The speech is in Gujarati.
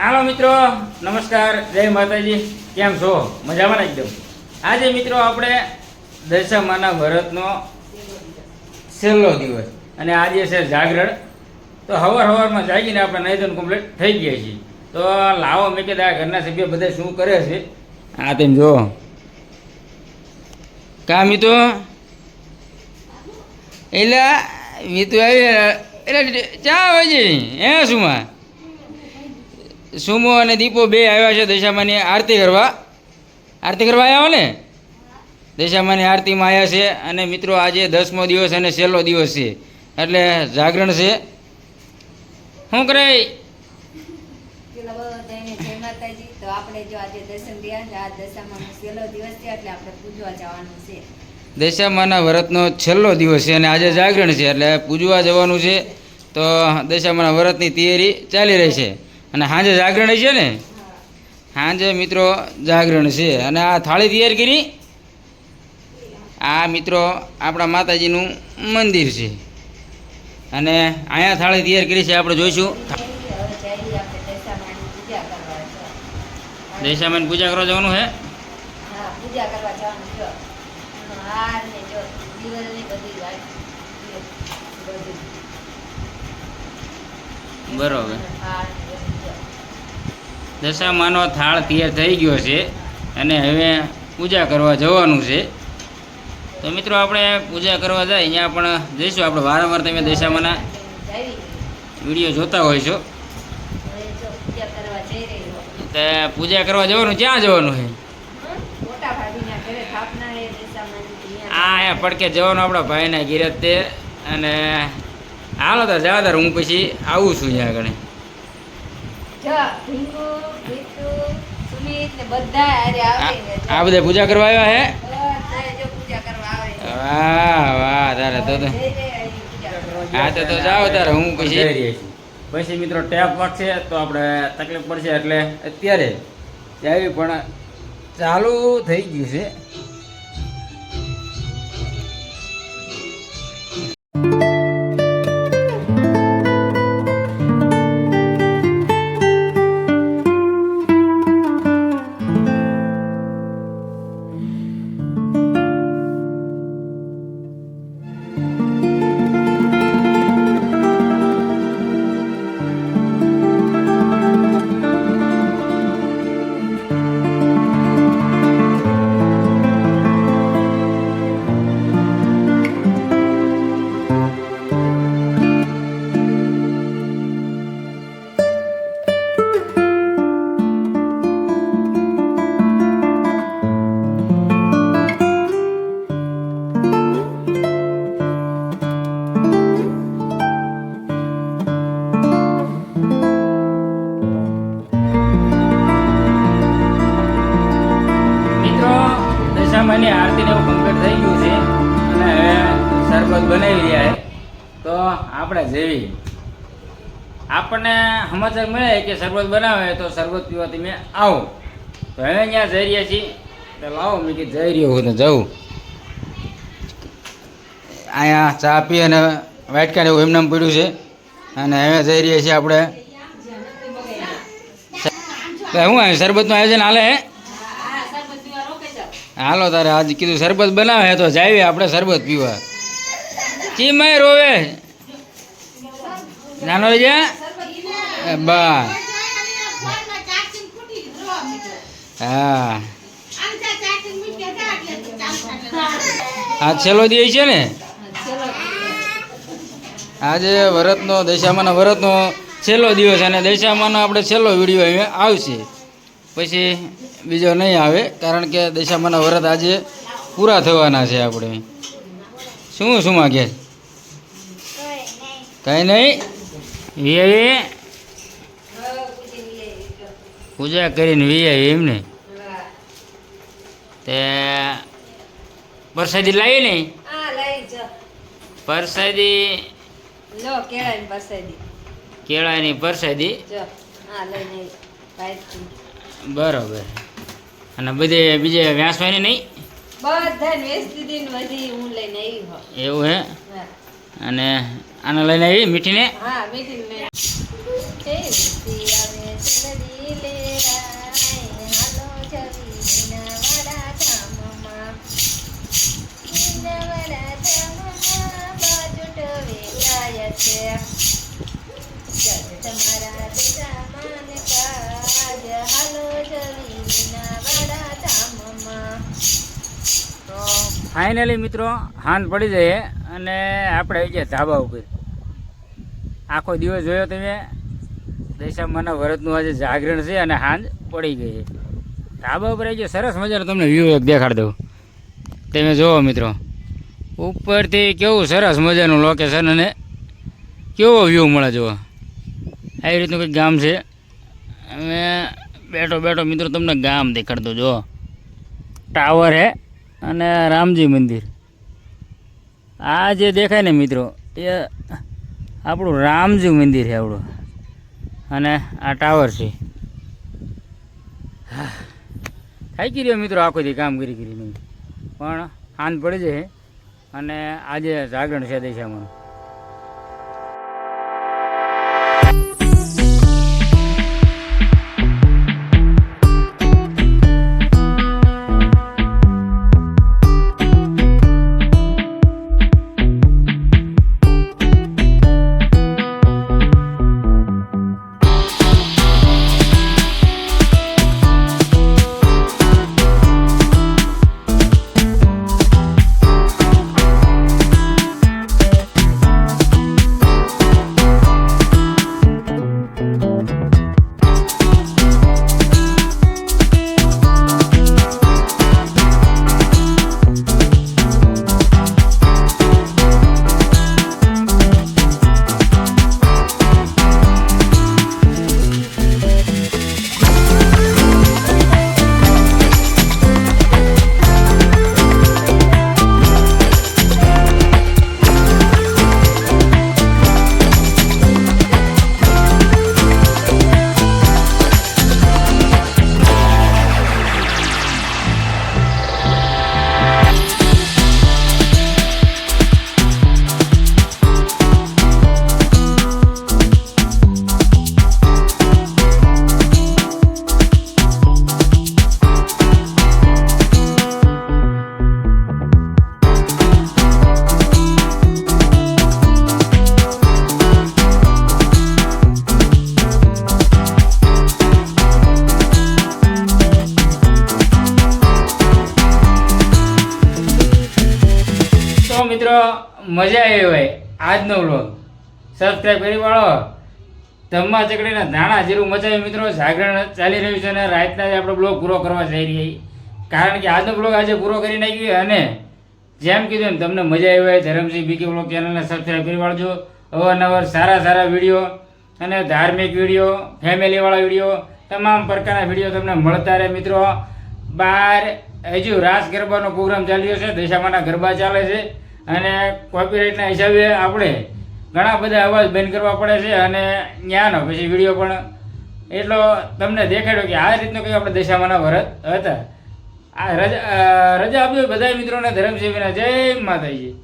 હાલો મિત્રો, નમસ્કાર, જય માતાજી. કેમ છો? મજામાં એકદમ? આજે મિત્રો આપણે દશામાના વ્રતનો છેલ્લો દિવસ અને આજે છે જાગરણ. તો હવાર હવારમાં જાગીને આપણે નાઈધન કમ્પ્લીટ થઈ ગયા છીએ. તો લાવો મેં કીધા ઘરના સભ્ય બધા શું કરે છે? આ તેમ જો કા મિત્રો? એટલે મીતુ આવી એટલે ચા હોય છે શું શુંમાં સુમો અને દીપો બે આવ્યા છે દશામાની આરતી કરવા. આરતી કરવા આવ્યા ને? દશામાની આરતીમાં આવ્યા છે અને મિત્રો આજે દસમો દિવસ અને છેલ્લો દિવસ છે. એટલે જાગરણ છે. શું કરે? તો આપણે જો આજે દર્શન રહ્યા છે આ દશામાનો છેલ્લો દિવસ છે એટલે આપણે પૂજવા જવાનું છે. દશામાના વ્રતનો છેલ્લો દિવસ છે અને આજે જાગરણ છે એટલે પૂજવા જવાનું છે. તો દશામાના વ્રતની તૈયારી ચાલી રહી છે. અને સાંજે જાગરણ છે ને? સાંજે મિત્રો જાગરણ છે. અને આ થાળી તૈયાર કરી આ મિત્રો આપણા માતાજીનું મંદિર છે. અને અહીંયા થાળી તૈયાર કરી છે, આપણે જોઈશું. દશામાની પૂજા કરવા જવાનું છે પૂજા કરવા જવાનું જો હાર ને જો દિવાલની બધી વાત બધું. બરોબર. દશામાનો થાળ તૈયાર થઈ ગયો છે અને હવે પૂજા કરવા જવાનું છે તો મિત્રો આપણે પૂજા કરવા જાય અહીંયા પણ જઈશું આપણે વારંવાર તમે દશામાના વીડિયો જોતા હોય છો. તો પૂજા કરવા જવાનું, ક્યાં જવાનું છે હા અહીંયા પડકે જવાનું આપણા ભાઈના ગીરજ તે અને હાલો તો જવા હું પછી આવું છું જ્યાં આગળ. આ આવે બધા પૂજા કરવા આવ્યા છે બધા જો પૂજા કરવા આવે છે. વાહ વાહ તારે તો. હા તો તો જાઓ તારે હું પછી પછી મિત્રો ટેપ વાગશે તો આપણે તકલીફ પડશે એટલે અત્યારે જાવી પણ ચાલુ થઈ ગયું છે. જેવી આપણને સમાચાર મળે કે શરબત બનાવે તો શરબત પીવા તમે આવો. તો હવે અહીંયા જઈ રહ્યા છીએ. તો લાવો મેં કે જઈ રહ્યો હું તો જવું અહીંયા ચા પી અને વાટકા એવું એમને એમ પડ્યું છે. અને હવે જઈ રહ્યા છીએ આપણે. શું આવ્યું? શરબતનું આયોજન હાલે હે. હાલો તારે, આજ કીધું શરબત બનાવે તો જાવી આપણે શરબત પીવા. ચીમાય રોવે. નાનો જા. બા હા. આ છેલ્લો દિવસ છે ને? આજે વરતનો દશામાના વરતનો છેલ્લો દિવસ અને દશામાનો આપણે છેલ્લો વીડિયો અહીંયા આવશે. પછી બીજો નહીં આવે કારણ કે દશામાના વરત આજે પૂરા થવાના છે આપણે. શું શું માગે? કંઈ નહીં? હવે પૂજી કરીને વીએ એમને તે પરસાદી લાવી નહીં પરસાદી. કેળાની પરસાદી. બરોબર. અને બધે બીજે વ્યાસવાની નહીં? બધા વેચતી હતી બધી હું લઈને આવી એવું હા. અને આને લઈને આવી મીઠીને? હા ફાઇનલી મિત્રો હાંજ પડી જાય અને આપણે આવી ગયા ધાબા ઉપર. આખો દિવસ જોયો તમે? દશામાના વ્રતનું આજે જાગરણ છે અને હાંજ પડી ગઈ છે. ધાબા ઉપર આવી ગયો, સરસ મજાનો તમને વ્યૂ એક દેખાડ દઉં. તમે જુઓ મિત્રો, ઉપરથી કેવું સરસ મજાનું લોકેશન અને કેવો વ્યૂ મળે જુઓ આવી રીતનું કંઈક ગામ છે. અમે બેઠો બેઠો મિત્રો તમને ગામ દેખાડ દઉં, જુઓ. ટાવર હે અને રામજી મંદિર. આ જે દેખાય ને મિત્રો, એ આપણું રામજી મંદિર છે આપણું. અને આ ટાવર છે. હા. થાકી રહ્યો મિત્રો આખો દી કામગીરી કરી નહીં પણ હાંજ પડી જાય અને આજે જાગરણ છે દશામાં. મિત્રો, મજા આવી હોય આજનો વ્લોગ સબસ્ક્રાઈબ કરી વાળો. ધમ્મા ચકડીના ધાણા જીરું મચાવી મિત્રો. જાગરણ ચાલી રહ્યું છે અને રાતના જ આપણો બ્લોગ પૂરો કરવા જઈ રહી કારણ કે આજનો બ્લોગ આજે પૂરો કરી નાખ્યો અને જેમ કીધું એમ તમને મજા આવી હોય ધરમસિંહ બીકે બ્લોગ ચેનલને સબસ્ક્રાઈબ કરી વાળજો. અવારનવાર સારા સારા વીડિયો અને ધાર્મિક વીડિયો ફેમિલીવાળા વીડિયો તમામ પ્રકારના વીડિયો તમને મળતા રહે મિત્રો. બહાર હજુ રાસ ગરબાનો પ્રોગ્રામ ચાલ્યો છે. દશામાના ગરબા ચાલે છે. અને કોપીરાઇટના હિસાબે આપણે ઘણા બધા અવાજ બંધ કરવા પડે છે અને ત્યાંનો પછી વીડિયો પણ. એટલો તમને દેખાડ્યો કે આ રીતનો કંઈ આપણે દશામાના વરત હતા. આ રજા રજા આપજો બધા મિત્રોને, ધર્મસેવીના. જય માતાજી.